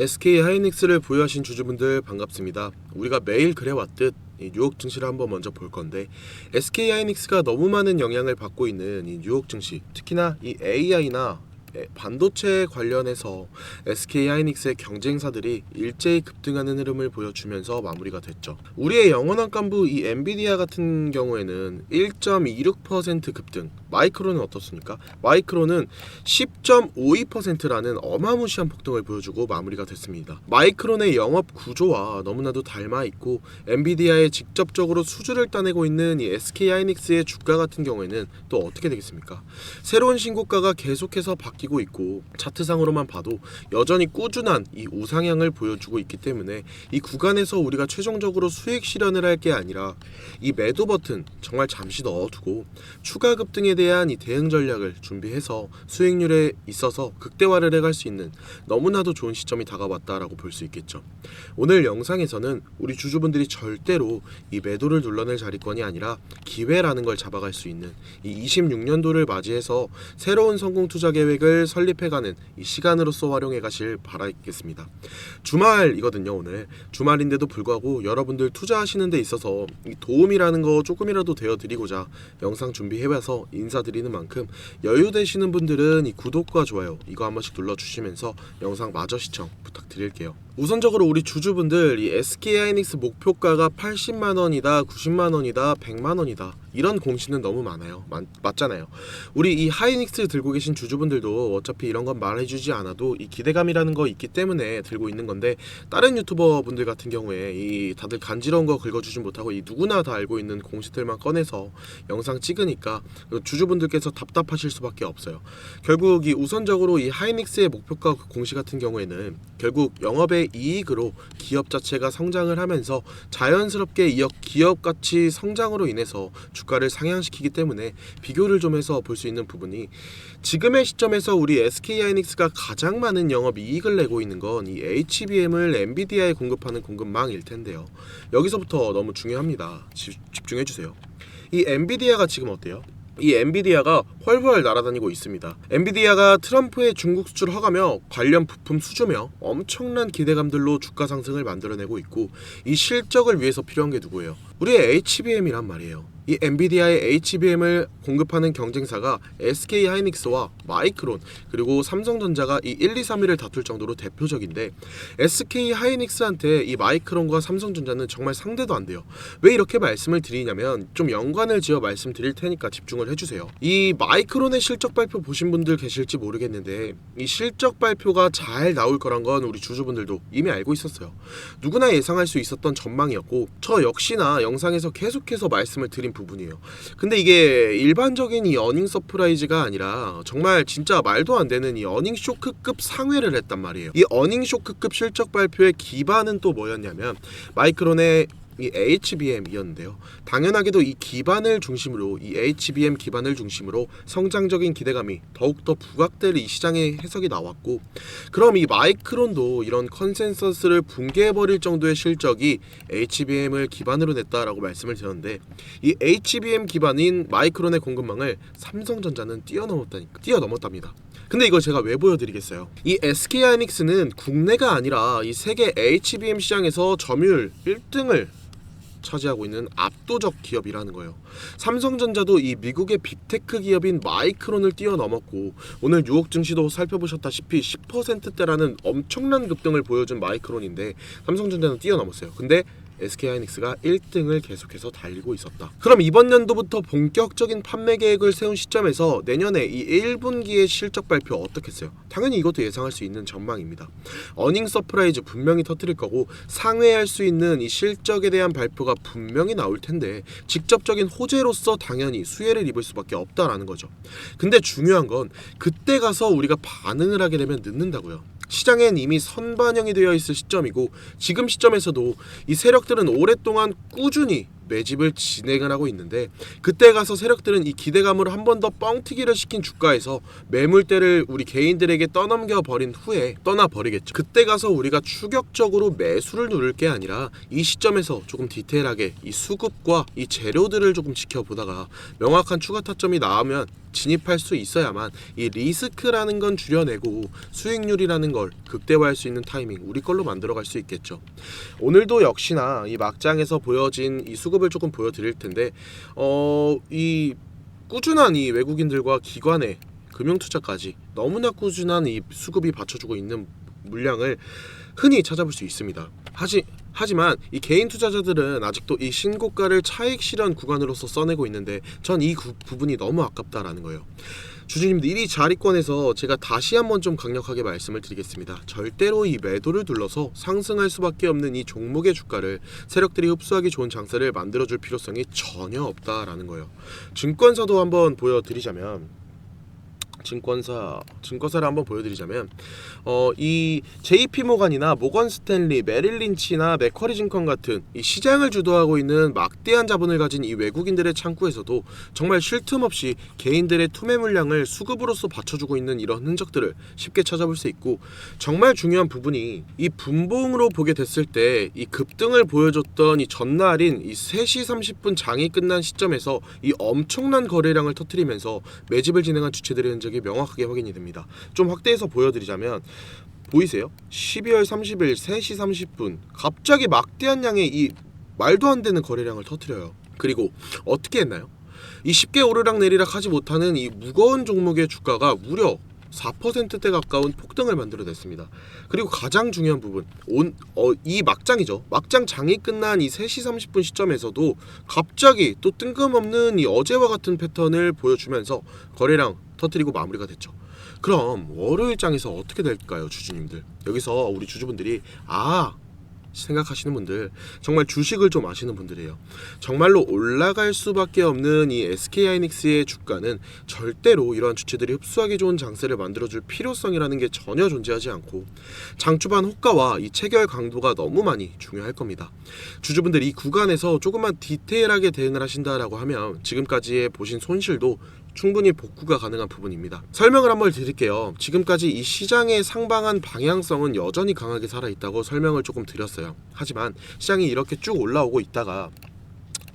SK 하이닉스를 보유하신 주주분들 반갑습니다. 우리가 매일 그래왔듯 이 뉴욕 증시를 한번 먼저 볼 건데 SK 하이닉스가 너무 많은 영향을 받고 있는 이 뉴욕 증시, 특히나 이 AI나 반도체 관련해서 SK 하이닉스의 경쟁사들이 일제히 급등하는 흐름을 보여주면서 마무리가 됐죠. 우리의 영원한幹部이 엔비디아 같은 경우에는 1.26% 급등. 마이크로는 어떻습니까? 마이크로는 10.52%라는 어마무시한 폭등을 보여주고 마무리가 됐습니다. 마이크론의 영업 구조와 너무나도 닮아 있고 엔비디아에 직접적으로 수주를 따내고 있는 이 SK 하이닉스의 주가 같은 경우에는 또 어떻게 되겠습니까? 새로운 신고가가 계속해서 바 뀌고 있고 차트상으로만 봐도 여전히 꾸준한 이 우상향을 보여주고 있기 때문에 이 구간에서 우리가 최종적으로 수익 실현을 할 게 아니라 이 매도 버튼 정말 잠시 넣어두고 추가 급등에 대한 이 대응 전략을 준비해서 수익률에 있어서 극대화를 해갈 수 있는 너무나도 좋은 시점이 다가왔다라고 볼 수 있겠죠. 오늘 영상에서는 우리 주주분들이 절대로 이 매도를 눌러낼 자리권이 아니라 기회라는 걸 잡아갈 수 있는 이 26년도를 맞이해서 새로운 성공 투자 계획을 설립해가는 이 시간으로서 활용해 가실 바라겠습니다. 주말이거든요 오늘 주말인데도 불구하고 여러분들 투자하시는 데 있어서 이 도움이라는 거 조금이라도 되어드리고자 영상 준비해와서 인사드리는 만큼 여유 되시는 분들은 이 구독과 좋아요 이거 한 번씩 눌러주시면서 영상 마저 시청 부탁드릴게요. 우선적으로 우리 주주분들 이 SK 하이닉스 목표가가 80만 원이다, 90만 원이다, 100만 원이다 이런 공시는 너무 많아요. 맞, 맞잖아요. 우리 이 하이닉스 들고 계신 주주분들도 어차피 이런 건 말해주지 않아도 이 기대감이라는 거 있기 때문에 들고 있는 건데 다른 유튜버 분들 같은 경우에 이 다들 간지러운 거 긁어주지 못하고 이 누구나 다 알고 있는 공시들만 꺼내서 영상 찍으니까 주주분들께서 답답하실 수밖에 없어요. 결국 이 우선적으로 이 하이닉스의 목표가 공시 같은 경우에는 결국 영업의 이익으로 기업 자체가 성장을 하면서 자연스럽게 이어 기업 가치 성장으로 인해서 주가를 상향시키기 때문에 비교를 좀 해서 볼 수 있는 부분이 지금의 시점에서 우리 SK 하이닉스가 가장 많은 영업 이익을 내고 있는 건 이 HBM을 엔비디아에 공급하는 공급망일 텐데요. 여기서부터 너무 중요합니다. 지- 집중해 주세요. 이 엔비디아가 지금 어때요? 이 엔비디아가 훨훨 날아다니고 있습니다. 엔비디아가 트럼프의 중국 수출 허가며 관련 부품 수주며 엄청난 기대감들로 주가 상승을 만들어내고 있고 이 실적을 위해서 필요한 게 누구예요? 우리의 HBM이란 말이에요. 이 엔비디아의 HBM을 공급하는 경쟁사가 SK 하이닉스와 마이크론 그리고 삼성전자가 이 1, 2, 3위를 다툴 정도로 대표적인데 SK 하이닉스한테 이 마이크론과 삼성전자는 정말 상대도 안 돼요. 왜 이렇게 말씀을 드리냐면 좀 연관을 지어 말씀드릴 테니까 집중을 해주세요. 이 마이크론의 실적 발표 보신 분들 계실지 모르겠는데 이 실적 발표가 잘 나올 거란 건 우리 주주분들도 이미 알고 있었어요. 누구나 예상할 수 있었던 전망이었고 저 역시나 영상에서 계속해서 말씀을 드린 부분이에요. 근데 이게 일반적인 이 어닝 서프라이즈가 아니라 정말 진짜 말도 안 되는 이 어닝 쇼크급 상회를 했단 말이에요. 이 어닝 쇼크급 실적 발표의 기반은 또 뭐였냐면 마이크론의 이 HBM이었는데요. 당연하게도 이 기반을 중심으로 이 HBM 기반을 중심으로 성장적인 기대감이 더욱더 부각될 이 시장의 해석이 나왔고 그럼 이 마이크론도 이런 컨센서스를 붕괴해버릴 정도의 실적이 HBM을 기반으로 냈다라고 말씀을 드렸는데 이 HBM 기반인 마이크론의 공급망을 삼성전자는 뛰어넘었다니까 뛰어넘었답니다. 근데 이걸 제가 왜 보여드리겠어요? 이 SK 하이닉스는 국내가 아니라 이 세계 HBM 시장에서 점유율 1등을 차지하고 있는 압도적 기업이라는 거예요. 삼성전자도 이 미국의 빅테크 기업인 마이크론을 뛰어넘었고 오늘 뉴욕 증시도 살펴보셨다시피 10%대라는 엄청난 급등을 보여준 마이크론인데 삼성전자는 뛰어넘었어요. 근데 SK 하이닉스가 1등을 계속해서 달리고 있었다. 그럼 이번 연도부터 본격적인 판매 계획을 세운 시점에서 내년에 이 1분기의 실적 발표 어떻겠어요? 당연히 이것도 예상할 수 있는 전망입니다. 어닝 서프라이즈 분명히 터뜨릴 거고 상회할 수 있는 이 실적에 대한 발표가 분명히 나올 텐데 직접적인 호재로서 당연히 수혜를 입을 수밖에 없다라는 거죠. 근데 중요한 건 그때 가서 우리가 반응을 하게 되면 늦는다고요. 시장엔 이미 선반영이 되어 있을 시점이고 지금 시점에서도 이 세력들은 오랫동안 꾸준히 매집을 진행을 하고 있는데 그때 가서 세력들은 이 기대감으로 한 번 더 뻥튀기를 시킨 주가에서 매물대를 우리 개인들에게 떠넘겨 버린 후에 떠나 버리겠죠. 그때 가서 우리가 추격적으로 매수를 누를 게 아니라 이 시점에서 조금 디테일하게 이 수급과 이 재료들을 조금 지켜보다가 명확한 추가 타점이 나오면 진입할 수 있어야만 이 리스크라는 건 줄여내고 수익률이라는 걸 극대화할 수 있는 타이밍 우리 걸로 만들어갈 수 있겠죠. 오늘도 역시나 이 막장에서 보여진 이 수급 을 조금 보여드릴 텐데 어 이 꾸준한 이 외국인들과 기관의 금융 투자까지 너무나 꾸준한 이 수급이 받쳐주고 있는 물량을 흔히 찾아볼 수 있습니다. 하지 하지만 이 개인 투자자들은 아직도 이 신고가를 차익 실현 구간으로서 써내고 있는데 전 이 부분이 너무 아깝다라는 거예요. 주주님들 이 자리권에서 제가 다시 한번 좀 강력하게 말씀을 드리겠습니다. 절대로 이 매도를 둘러서 상승할 수밖에 없는 이 종목의 주가를 세력들이 흡수하기 좋은 장세를 만들어줄 필요성이 전혀 없다라는 거예요. 증권사도 한번 보여드리자면 증권사 증권사를 한번 보여드리자면 어 이 JP 모간이나 모건 스탠리, 메릴 린치나 맥쿼리 증권 같은 이 시장을 주도하고 있는 막대한 자본을 가진 이 외국인들의 창구에서도 정말 쉴 틈 없이 개인들의 투매 물량을 수급으로서 받쳐주고 있는 이런 흔적들을 쉽게 찾아볼 수 있고 정말 중요한 부분이 이 분봉으로 보게 됐을 때 이 급등을 보여줬던 이 전날인 이 3시 30분 장이 끝난 시점에서 이 엄청난 거래량을 터뜨리면서 매집을 진행한 주체들의 흔적 이 명확하게 확인이 됩니다. 좀 확대해서 보여드리자면 보이세요? 12월 30일 3시 30분 갑자기 막대한 양의 이 말도 안 되는 거래량을 터뜨려요. 그리고 어떻게 했나요? 이 쉽게 오르락 내리락 하지 못하는 이 무거운 종목의 주가가 무려 4%대 가까운 폭등을 만들어냈습니다. 그리고 가장 중요한 부분, 온, 어, 이 막장이죠. 막장 장이 끝난 이 3시 30분 시점에서도 갑자기 또 뜬금없는 이 어제와 같은 패턴을 보여주면서 거래량 터뜨리고 마무리가 됐죠. 그럼 월요일장에서 어떻게 될까요, 주주님들? 여기서 우리 주주분들이 아 생각하시는 분들 정말 주식을 좀 아시는 분들이에요. 정말로 올라갈 수밖에 없는 이 SK 하이닉스의 주가는 절대로 이러한 주체들이 흡수하기 좋은 장세를 만들어줄 필요성이라는 게 전혀 존재하지 않고 장 초반 호가와 이 체결 강도가 너무 많이 중요할 겁니다. 주주분들 이 구간에서 조금만 디테일하게 대응을 하신다라고 하면 지금까지의 보신 손실도 충분히 복구가 가능한 부분입니다. 설명을 한번 드릴게요. 지금까지 이 시장의 상방한 방향성은 여전히 강하게 살아있다고 설명을 조금 드렸어요. 하지만 시장이 이렇게 쭉 올라오고 있다가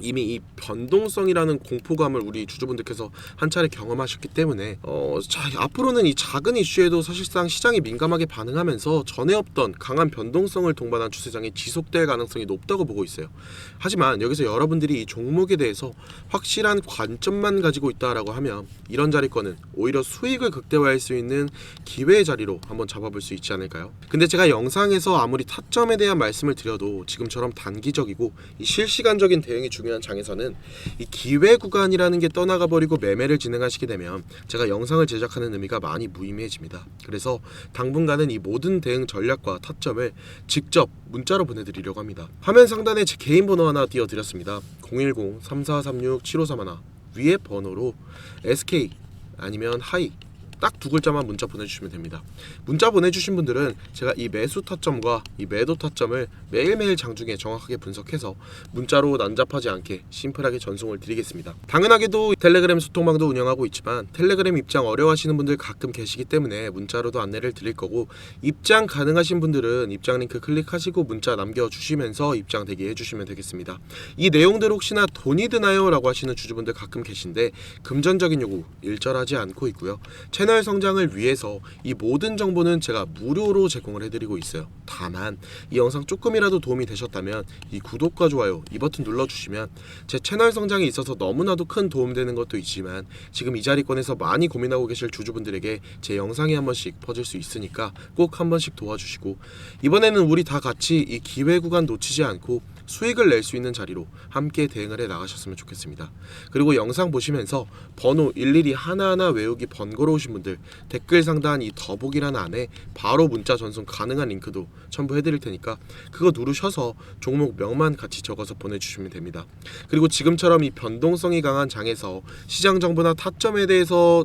이미 이 변동성이라는 공포감을 우리 주주분들께서 한 차례 경험하셨기 때문에 어, 자, 앞으로는 이 작은 이슈에도 사실상 시장이 민감하게 반응하면서 전에 없던 강한 변동성을 동반한 추세장이 지속될 가능성이 높다고 보고 있어요. 하지만 여기서 여러분들이 이 종목에 대해서 확실한 관점만 가지고 있다라고 하면 이런 자리권은 오히려 수익을 극대화할 수 있는 기회의 자리로 한번 잡아볼 수 있지 않을까요? 근데 제가 영상에서 아무리 타점에 대한 말씀을 드려도 지금처럼 단기적이고 이 실시간적인 대응이 중 요한 장에서는 이 기회 구간이라는 게 떠나가 버리고 매매를 진행하시게 되면 제가 영상을 제작하는 의미가 많이 무의미해집니다. 그래서 당분간은 이 모든 대응 전략과 타점을 직접 문자로 보내드리려고 합니다. 화면 상단에 제 개인 번호 하나 띄워드렸습니다. 010-3436-7531 위에 번호로 SK 아니면 하이 딱 두 글자만 문자 보내주시면 됩니다. 문자 보내주신 분들은 제가 이 매수 타점과 이 매도 타점을 매일매일 장중에 정확하게 분석해서 문자로 난잡하지 않게 심플하게 전송을 드리겠습니다. 당연하게도 텔레그램 소통방도 운영하고 있지만 텔레그램 입장 어려워하시는 분들 가끔 계시기 때문에 문자로도 안내를 드릴 거고 입장 가능하신 분들은 입장 링크 클릭하시고 문자 남겨주시면서 입장 대기 해 주시면 되겠습니다. 이 내용들 혹시나 돈이 드나요? 라고 하시는 주주분들 가끔 계신데 금전적인 요구 일절하지 않고 있고요. 채널 성장을 위해서 이 모든 정보는 제가 무료로 제공을 해드리고 있어요. 다만 이 영상 조금이라도 도움이 되셨다면 이 구독과 좋아요 이 버튼 눌러주시면 제 채널 성장에 있어서 너무나도 큰 도움되는 것도 있지만 지금 이 자리권에서 많이 고민하고 계실 주주분들에게 제 영상이 한 번씩 퍼질 수 있으니까 꼭 한 번씩 도와주시고 이번에는 우리 다 같이 이 기회 구간 놓치지 않고 수익을 낼 수 있는 자리로 함께 대응을 해 나가셨으면 좋겠습니다. 그리고 영상 보시면서 번호 일일이 하나하나 외우기 번거로우신 분들 댓글 상단 이 더보기란 안에 바로 문자 전송 가능한 링크도 첨부해 드릴 테니까 그거 누르셔서 종목 명만 같이 적어서 보내주시면 됩니다. 그리고 지금처럼 이 변동성이 강한 장에서 시장 정보나 타점에 대해서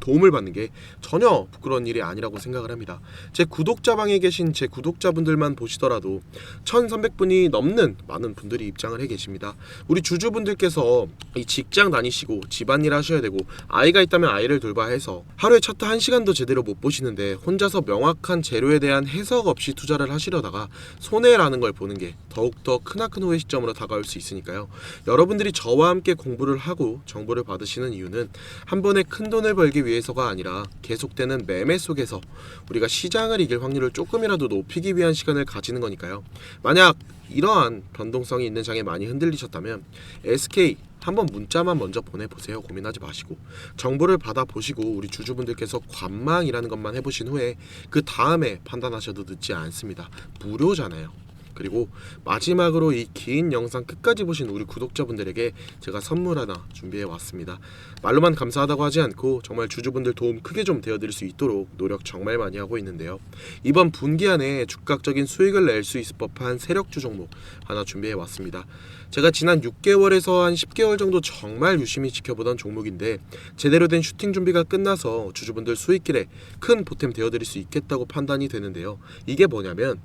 도움을 받는 게 전혀 부끄러운 일이 아니라고 생각을 합니다. 제 구독자방에 계신 제 구독자분들만 보시더라도 1,300분이 넘는 많은 분들이 입장을 해 계십니다. 우리 주주분들께서 이 직장 다니시고 집안일 하셔야 되고 아이가 있다면 아이를 돌봐야 해서 하루에 차트 1시간도 제대로 못 보시는데 혼자서 명확한 재료에 대한 해석 없이 투자를 하시려다가 손해라는 걸 보는 게 더욱더 크나큰 후회 시점으로 다가올 수 있으니까요. 여러분들이 저와 함께 공부를 하고 정보를 받으시는 이유는 한 번에 큰 돈을 벌기 위해 서가 아니라 계속되는 매매 속에서 우리가 시장을 이길 확률을 조금이라도 높이기 위한 시간을 가지는 거니까요. 만약 이러한 변동성이 있는 장에 많이 흔들리셨다면 SK 한번 문자만 먼저 보내보세요. 고민하지 마시고 정보를 받아보시고 우리 주주분들께서 관망이라는 것만 해보신 후에 그 다음에 판단하셔도 늦지 않습니다. 무료잖아요. 그리고 마지막으로 이 긴 영상 끝까지 보신 우리 구독자분들에게 제가 선물 하나 준비해 왔습니다. 말로만 감사하다고 하지 않고 정말 주주분들 도움 크게 좀 되어드릴 수 있도록 노력 정말 많이 하고 있는데요. 이번 분기 안에 즉각적인 수익을 낼 수 있을 법한 세력주 종목 하나 준비해 왔습니다. 제가 지난 6개월에서 한 10개월 정도 정말 유심히 지켜보던 종목인데 제대로 된 슈팅 준비가 끝나서 주주분들 수익길에 큰 보탬 되어드릴 수 있겠다고 판단이 되는데요. 이게 뭐냐면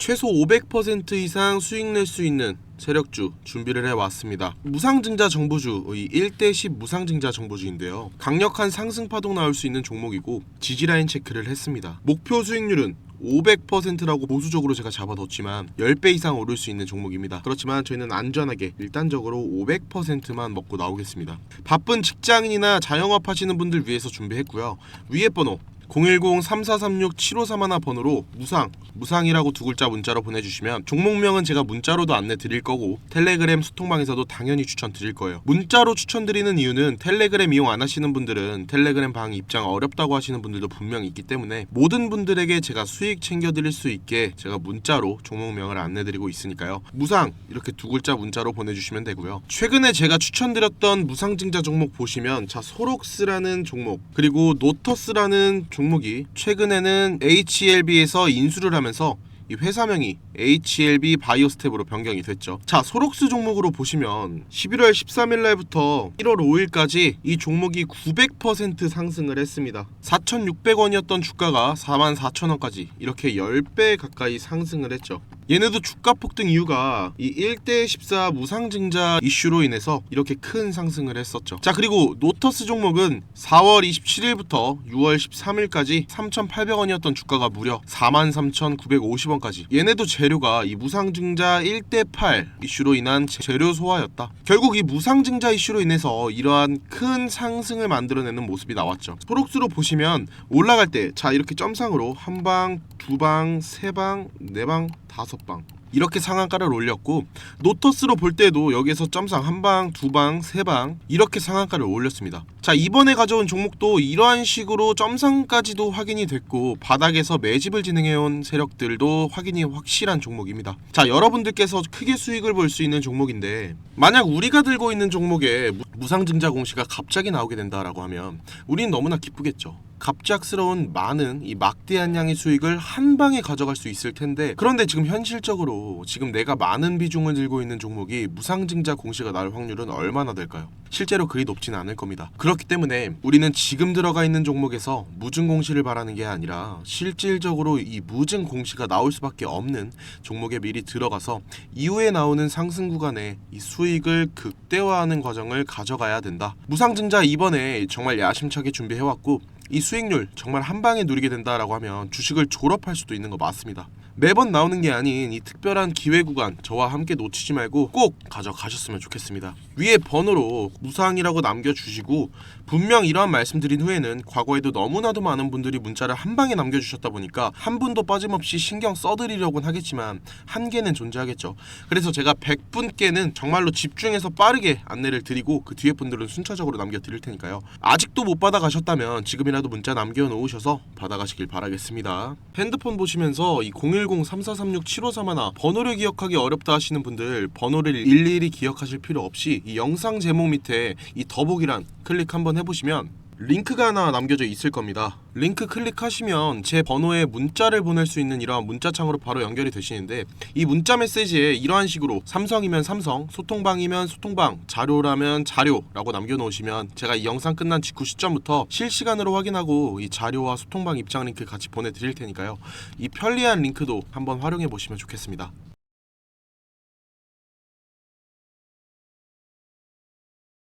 최소 500% 이상 수익 낼 수 있는 세력주 준비를 해왔습니다. 무상증자 정보주, 이 1대 10 무상증자 정보주인데요. 강력한 상승 파동 나올 수 있는 종목이고 지지라인 체크를 했습니다. 목표 수익률은 500%라고 보수적으로 제가 잡아뒀지만 10배 이상 오를 수 있는 종목입니다. 그렇지만 저희는 안전하게 일단적으로 500%만 먹고 나오겠습니다. 바쁜 직장인이나 자영업 하시는 분들 위해서 준비했고요. 위에 번호 010-3436-7531 번호로 무상, 무상이라고 두 글자 문자로 보내주시면 종목명은 제가 문자로도 안내 드릴 거고 텔레그램 소통방에서도 당연히 추천 드릴 거예요. 문자로 추천드리는 이유는 텔레그램 이용 안 하시는 분들은 텔레그램 방 입장 어렵다고 하시는 분들도 분명히 있기 때문에 모든 분들에게 제가 수익 챙겨드릴 수 있게 제가 문자로 종목명을 안내드리고 있으니까요. 무상 이렇게 두 글자 문자로 보내주시면 되고요. 최근에 제가 추천드렸던 무상증자 종목 보시면 자 소록스라는 종목 그리고 노터스라는 종목 이 최근에는 HLB에서 인수를 하면서 이 회사명이 HLB 바이오스텝으로 변경이 됐죠. 자, 소록스 종목으로 보시면 11월 13일 날부터 1월 5일까지 이 종목이 900% 상승을 했습니다. 4,600원이었던 주가가 44,000원까지 이렇게 10배 가까이 상승을 했죠. 얘네도 주가 폭등 이유가 이 1대 14 무상증자 이슈로 인해서 이렇게 큰 상승을 했었죠. 자, 그리고 노터스 종목은 4월 27일부터 6월 13일까지 3,800원이었던 주가가 무려 43,950원까지. 얘네도 재료가 이 무상증자 1대 8 이슈로 인한 재료 소화였다. 결국 이 무상증자 이슈로 인해서 이러한 큰 상승을 만들어내는 모습이 나왔죠. 소록스로 보시면 올라갈 때 자 이렇게 점상으로 한 방, 두 방, 세 방, 네 방, 다섯 방 이렇게 상한가를 올렸고 노터스로 볼 때도 여기에서 점상 한 방, 두 방, 세 방 이렇게 상한가를 올렸습니다. 자 이번에 가져온 종목도 이러한 식으로 점상까지도 확인이 됐고 바닥에서 매집을 진행해온 세력들도 확인이 확실한 종목입니다. 자 여러분들께서 크게 수익을 볼 수 있는 종목인데 만약 우리가 들고 있는 종목에 무- 무상증자 공시가 갑자기 나오게 된다라고 하면 우리는 너무나 기쁘겠죠. 갑작스러운 많은 이 막대한 양의 수익을 한 방에 가져갈 수 있을 텐데 그런데 지금 현실적으로 지금 내가 많은 비중을 들고 있는 종목이 무상증자 공시가 나올 확률은 얼마나 될까요? 실제로 그리 높지는 않을 겁니다. 그렇기 때문에 우리는 지금 들어가 있는 종목에서 무증 공시를 바라는 게 아니라 실질적으로 이 무증 공시가 나올 수밖에 없는 종목에 미리 들어가서 이후에 나오는 상승 구간에 이 수익을 극대화하는 과정을 가져가야 된다. 무상증자 이번에 정말 야심차게 준비해왔고 이 수익률 정말 한 방에 누리게 된다라고 하면 주식을 졸업할 수도 있는 거 맞습니다. 매번 나오는 게 아닌 이 특별한 기회 구간 저와 함께 놓치지 말고 꼭 가져가셨으면 좋겠습니다. 위에 번호로 무상이라고 남겨주시고 분명 이러한 말씀드린 후에는 과거에도 너무나도 많은 분들이 문자를 한 방에 남겨주셨다 보니까 한 분도 빠짐없이 신경 써드리려고는 하겠지만 한계는 존재하겠죠. 그래서 제가 100분께는 정말로 집중해서 빠르게 안내를 드리고 그 뒤에 분들은 순차적으로 남겨드릴 테니까요. 아직도 못 받아가셨다면 지금이라도 문자 남겨놓으셔서 받아가시길 바라겠습니다. 핸드폰 보시면서 이010-3436-7531 번호를 기억하기 어렵다 하시는 분들 번호를 일일이 기억하실 필요 없이 이 영상 제목 밑에 이 더보기란 클릭 한번 해보시면 링크가 하나 남겨져 있을 겁니다. 링크 클릭하시면 제 번호에 문자를 보낼 수 있는 이러한 문자창으로 바로 연결이 되시는데 이 문자 메시지에 이러한 식으로 삼성이면 삼성, 소통방이면 소통방, 자료라면 자료라고 남겨놓으시면 제가 이 영상 끝난 직후 시점부터 실시간으로 확인하고 이 자료와 소통방 입장 링크 같이 보내드릴 테니까요. 이 편리한 링크도 한번 활용해 보시면 좋겠습니다.